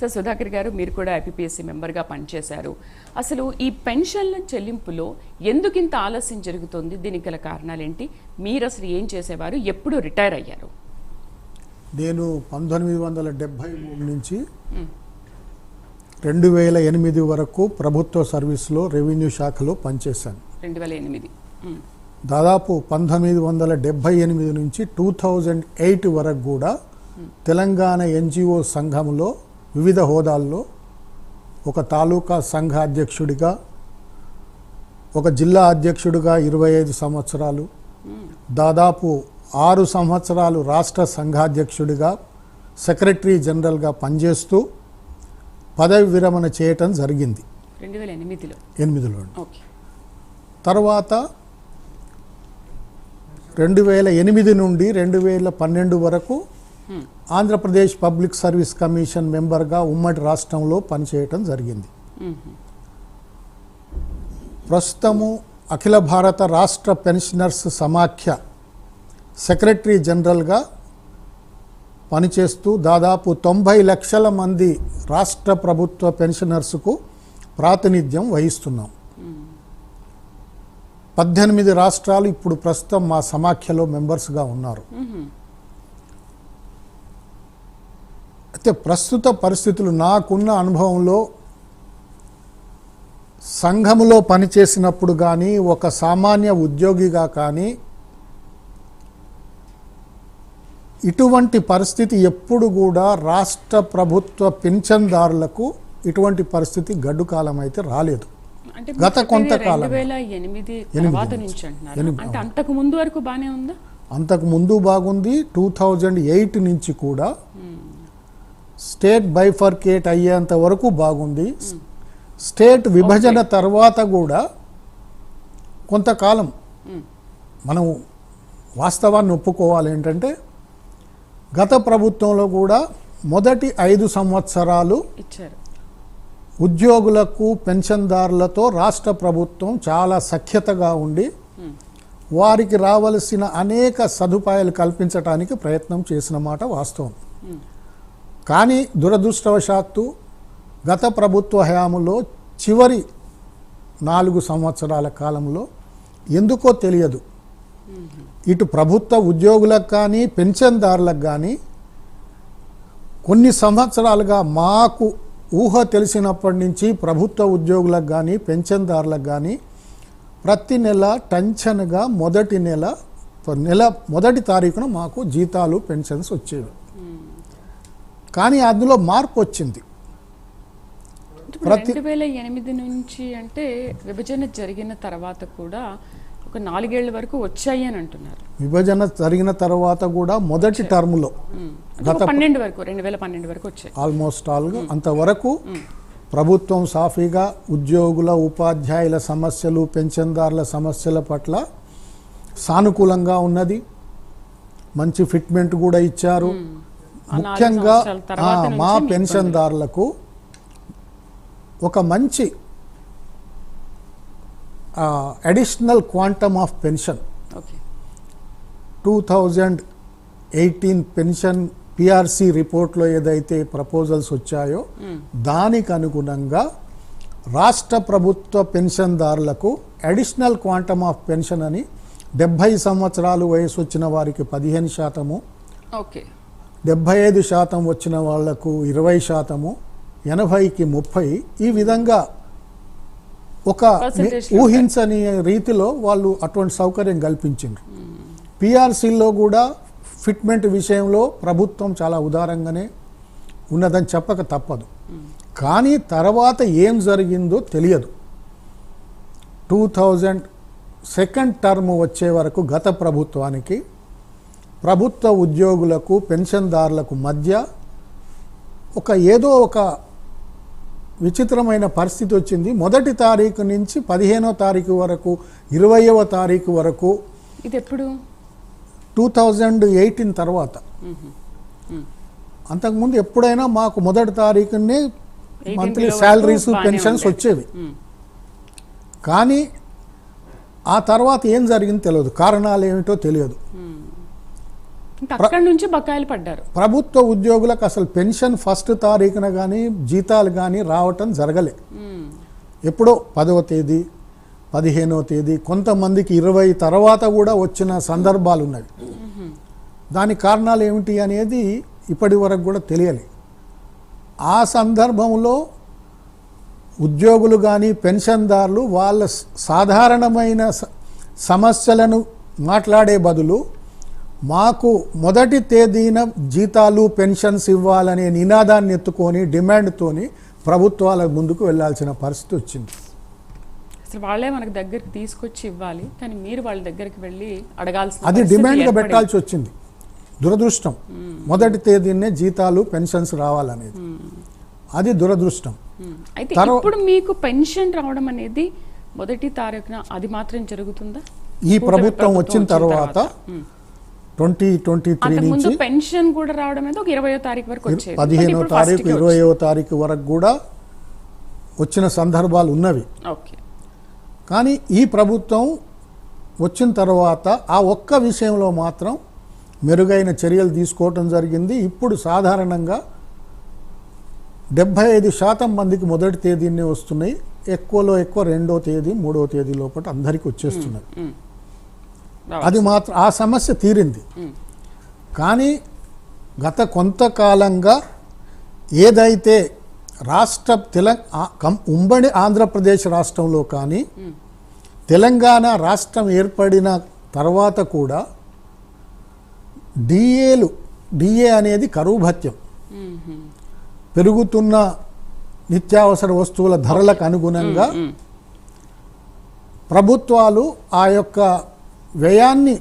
Sir Sudhakar గారు మీరు కూడా ఐపీపీఎస్సీ మెంబర్గా పనిచేశారు. అసలు ఈ పెన్షన్ల చెల్లింపులో ఎందుకు ఇంత ఆలస్యం జరుగుతుంది? దీనికి గల కారణాలేంటి? మీరు అసలు ఏం చేసేవారు? ఎప్పుడు రిటైర్ అయ్యారు? నేను పంతొమ్మిది వందల డెబ్భై మూడు నుంచి రెండు వేల ఎనిమిది వరకు ప్రభుత్వ సర్వీస్లో రెవెన్యూ శాఖలో పనిచేశాను. రెండు వేల ఎనిమిది. దాదాపు పంతొమ్మిది వందల డెబ్భై ఎనిమిది నుంచి టూ థౌజండ్ ఎయిట్ వరకు కూడా తెలంగాణ ఎన్జిఓ సంఘంలో వివిధ హోదాల్లో ఒక తాలూకా సంఘ అధ్యక్షుడిగా ఒక జిల్లా అధ్యక్షుడిగా ఇరవై ఐదు సంవత్సరాలు దాదాపు ఆరు సంవత్సరాలు రాష్ట్ర సంఘాధ్యక్షుడిగా సెక్రటరీ జనరల్గా పనిచేస్తూ పదవి విరమణ చేయటం జరిగింది. రెండు వేల ఎనిమిదిలో. తర్వాత రెండు వేల ఎనిమిది నుండి రెండు వేల పన్నెండు వరకు. ఆంధ్రప్రదేశ్ పబ్లిక్ సర్వీస్ కమిషన్ మెంబర్గా ఉమ్మడి రాష్ట్రంలో పనిచేయటం జరిగింది. ప్రస్తుతము అఖిల భారత రాష్ట్ర పెన్షనర్స్ సమాఖ్య సెక్రటరీ జనరల్గా పనిచేస్తూ దాదాపు తొంభై లక్షల మంది రాష్ట్ర ప్రభుత్వ పెన్షనర్స్కు ప్రాతినిధ్యం వహిస్తున్నాం. పద్దెనిమిది రాష్ట్రాలు ఇప్పుడు ప్రస్తుతం మా సమాఖ్యలో మెంబర్స్గా ఉన్నారు. అయితే ప్రస్తుత పరిస్థితులు నాకున్న అనుభవంలో సంఘములో పనిచేసినప్పుడు కానీ ఒక సామాన్య ఉద్యోగిగా కానీ ఇటువంటి పరిస్థితి ఎప్పుడు కూడా రాష్ట్ర ప్రభుత్వ పింఛన్దారులకు ఇటువంటి పరిస్థితి గడ్డు కాలం అయితే రాలేదు గత కొంతకాలం. అంతకు ముందు వరకు బానే ఉందా? అంతకు ముందు బాగుంది. టూ థౌజండ్ ఎయిట్ నుంచి కూడా స్టేట్ బైఫర్కేట్ అయ్యేంత వరకు బాగుంది. స్టేట్ విభజన తర్వాత కూడా కొంతకాలం మనం వాస్తవాన్ని ఒప్పుకోవాలి ఏంటంటే గత ప్రభుత్వంలో కూడా మొదటి ఐదు సంవత్సరాలు ఉద్యోగులకు పెన్షన్దారులతో రాష్ట్ర ప్రభుత్వం చాలా సఖ్యతగా ఉండి వారికి రావలసిన అనేక సదుపాయాలు కల్పించడానికి ప్రయత్నం చేసిన మాట వాస్తవం. కానీ దురదృష్టవశాత్తు గత ప్రభుత్వ హయాములో చివరి నాలుగు సంవత్సరాల కాలంలో ఎందుకో తెలియదు. ఇటు ప్రభుత్వ ఉద్యోగులకు కానీ పెన్షన్దారులకు కానీ కొన్ని సంవత్సరాలుగా మాకు ఊహ తెలిసినప్పటి నుంచి ప్రభుత్వ ఉద్యోగులకు కానీ పెన్షన్దారులకు కానీ ప్రతి నెల టెన్షన్గా మొదటి నెల నెల మొదటి తారీఖున మాకు జీతాలు పెన్షన్స్ వచ్చేవి. కానీ అందులో మార్పు వచ్చింది. రెండు వేల ఎనిమిది నుంచి అంటే విభజన జరిగిన తర్వాత కూడా ఒక నాలుగేళ్ళ వరకు వచ్చాయి అని అంటున్నారు. విభజన జరిగిన తర్వాత కూడా మొదటి టర్మ్లో ఒక పన్నెండు వరకు రెండు వేల పన్నెండు వరకు వచ్చాయి. ఆల్మోస్ట్ ఆల్గా అంతవరకు ప్రభుత్వం సాఫీగా ఉద్యోగుల ఉపాధ్యాయుల సమస్యలు పెన్షన్దారుల సమస్యల పట్ల సానుకూలంగా ఉన్నది. మంచి ఫిట్మెంట్ కూడా ఇచ్చారు. ముఖ్యంగా మా పెన్షన్దారులకు ఒక మంచి additional quantum of pension two thousand eighteen pension PRC రిపోర్ట్లో ఏదైతే ప్రపోజల్స్ వచ్చాయో దానికి అనుగుణంగా రాష్ట్ర ప్రభుత్వ పెన్షన్దారులకు అడిషనల్ క్వాంటమ్ ఆఫ్ పెన్షన్ అని డెబ్భై సంవత్సరాలు వయసు వచ్చిన వారికి పదిహేను శాతము ఓకే. డెబ్భై ఐదు శాతం వచ్చిన వాళ్ళకు ఇరవై శాతము ఎనభైకి ముప్పై. ఈ విధంగా ఒక ఊహించని రీతిలో వాళ్ళు అటువంటి సౌకర్యం కల్పించిండ్రు. పిఆర్సీలో కూడా ఫిట్మెంట్ విషయంలో ప్రభుత్వం చాలా ఉదారంగానే ఉన్నదని చెప్పక తప్పదు. కానీ తర్వాత ఏం జరిగిందో తెలియదు. టూ థౌజండ్ సెకండ్ టర్మ్ వచ్చే వరకు గత ప్రభుత్వానికి ప్రభుత్వ ఉద్యోగులకు పెన్షన్దారులకు మధ్య ఒక ఏదో ఒక విచిత్రమైన పరిస్థితి వచ్చింది. మొదటి తారీఖు నుంచి పదిహేనో తారీఖు వరకు ఇరవయవ తారీఖు వరకు ఇది ఎప్పుడు టూ థౌజండ్ ఎయిటీన్ తర్వాత. అంతకుముందు ఎప్పుడైనా మాకు మొదటి తారీఖునే 18 మంత్లీ శాలరీస్ పెన్షన్స్. వచ్చేవి. కానీ ఆ తర్వాత ఏం జరిగింది తెలియదు. కారణాలు ఏమిటో తెలియదు. అక్కడి నుంచి బకాయిలు పడ్డారు. ప్రభుత్వ ఉద్యోగులకు అసలు పెన్షన్ ఫస్ట్ తారీఖున కానీ జీతాలు కానీ రావటం జరగలే. ఎప్పుడో పదవ తేదీ పదిహేనవ తేదీ కొంతమందికి ఇరవై తర్వాత కూడా వచ్చిన సందర్భాలు ఉన్నవి దాని కారణాలు ఏమిటి అనేది ఇప్పటి వరకు కూడా తెలియలే. ఆ సందర్భంలో ఉద్యోగులు కానీ పెన్షన్దారులు వాళ్ళ సాధారణమైన స- సమస్యలను మాట్లాడే బదులు మాకు మొదటి తేదీన జీతాలు పెన్షన్స్ ఇవ్వాలనే నినాదాన్ని ఎత్తుకొని డిమాండ్తోని ప్రభుత్వాల ముందుకు వెళ్ళాల్సిన పరిస్థితి వచ్చింది. అసలు వాళ్ళే మనకు దగ్గరికి తీసుకొచ్చి ఇవ్వాలి కానీ మీరు వాళ్ళ దగ్గరికి వెళ్ళి అడగాల్సిన అది డిమాండ్గా. పెట్టాల్సి వచ్చింది. దురదృష్టం. మొదటి తేదీనే జీతాలు పెన్షన్స్ రావాలనేది. అది దురదృష్టం. అయితే ఇప్పుడు మీకు పెన్షన్ రావడం అనేది మొదటి తారీఖున అది మాత్రం జరుగుతుందా? ఈ ప్రభుత్వం వచ్చిన తర్వాత. ట్వంటీ ట్వంటీ త్రీ నుంచి పెన్షన్ కూడా రావడం అనేది ఒక ఇరవయో తారీఖు వరకు వచ్చేది. పదిహేనో తారీఖు ఇరవయో తారీఖు వరకు కూడా వచ్చిన సందర్భాలు ఉన్నవి. ఓకే. కానీ ఈ ప్రభుత్వం వచ్చిన తర్వాత ఆ ఒక్క విషయంలో మాత్రం మెరుగైన చర్యలు తీసుకోవటం జరిగింది. ఇప్పుడు సాధారణంగా డెబ్బై ఐదు శాతం మందికి మొదటి తేదీనే వస్తున్నాయి. ఎక్కువలో ఎక్కువ రెండో తేదీ మూడో తేదీ లోపల అందరికీ వచ్చేస్తున్నది ఉమ్. అది మాత్రం ఆ సమస్య తీరింది. కానీ గత కొంతకాలంగా ఏదైతే రాష్ట్ర తెల ఆ- కం- ఉమ్మడి ఆంధ్రప్రదేశ్ రాష్ట్రంలో కానీ తెలంగాణ రాష్ట్రం ఏర్పడిన తర్వాత కూడా డిఏలు డిఏ అనేది కరువు భత్యం. పెరుగుతున్న నిత్యావసర వస్తువుల ధరలకు అనుగుణంగా. ప్రభుత్వాలు ఆ యొక్క వ్యయాన్ని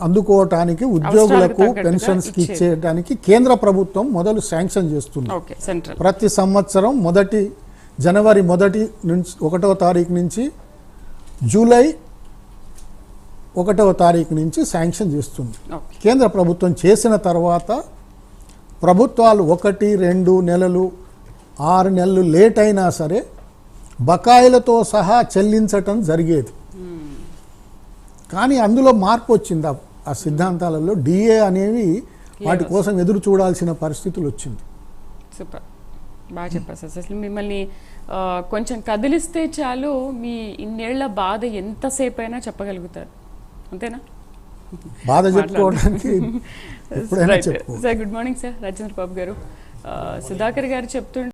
అందుకోవటానికి ఉద్యోగులకు పెన్షన్స్కి. ఇచ్చేయడానికి కేంద్ర ప్రభుత్వం మొదలు శాంక్షన్ చేస్తుంది. ప్రతి సంవత్సరం మొదటి జనవరి మొదటి నుంచి ఒకటవ తారీఖు నుంచి జూలై ఒకటవ తారీఖు నుంచి శాంక్షన్ చేస్తుంది. కేంద్ర ప్రభుత్వం చేసిన తర్వాత ప్రభుత్వాలు ఒకటి రెండు నెలలు ఆరు నెలలు లేట్ అయినా సరే బకాయిలతో సహా చెల్లించటం జరిగేది. కానీ అందులో మార్పు వచ్చింది. ఆ- సిద్ధాంతాలలో డిఏ అనేవి వాటి కోసం ఎదురు చూడాల్సిన పరిస్థితులు వచ్చింది. సూపర్. బాగా చెప్పారు సార్. అసలు మిమ్మల్ని కొంచెం కదిలిస్తే చాలు మీ ఇన్నేళ్ళ బాధ ఎంతసేపు అయినా చెప్పగలుగుతారు. అంతేనా? బాధ చెప్పుకోవడానికి sir good morning sir Rajendra Babu garu. Sudhakar garu చెప్తుంటే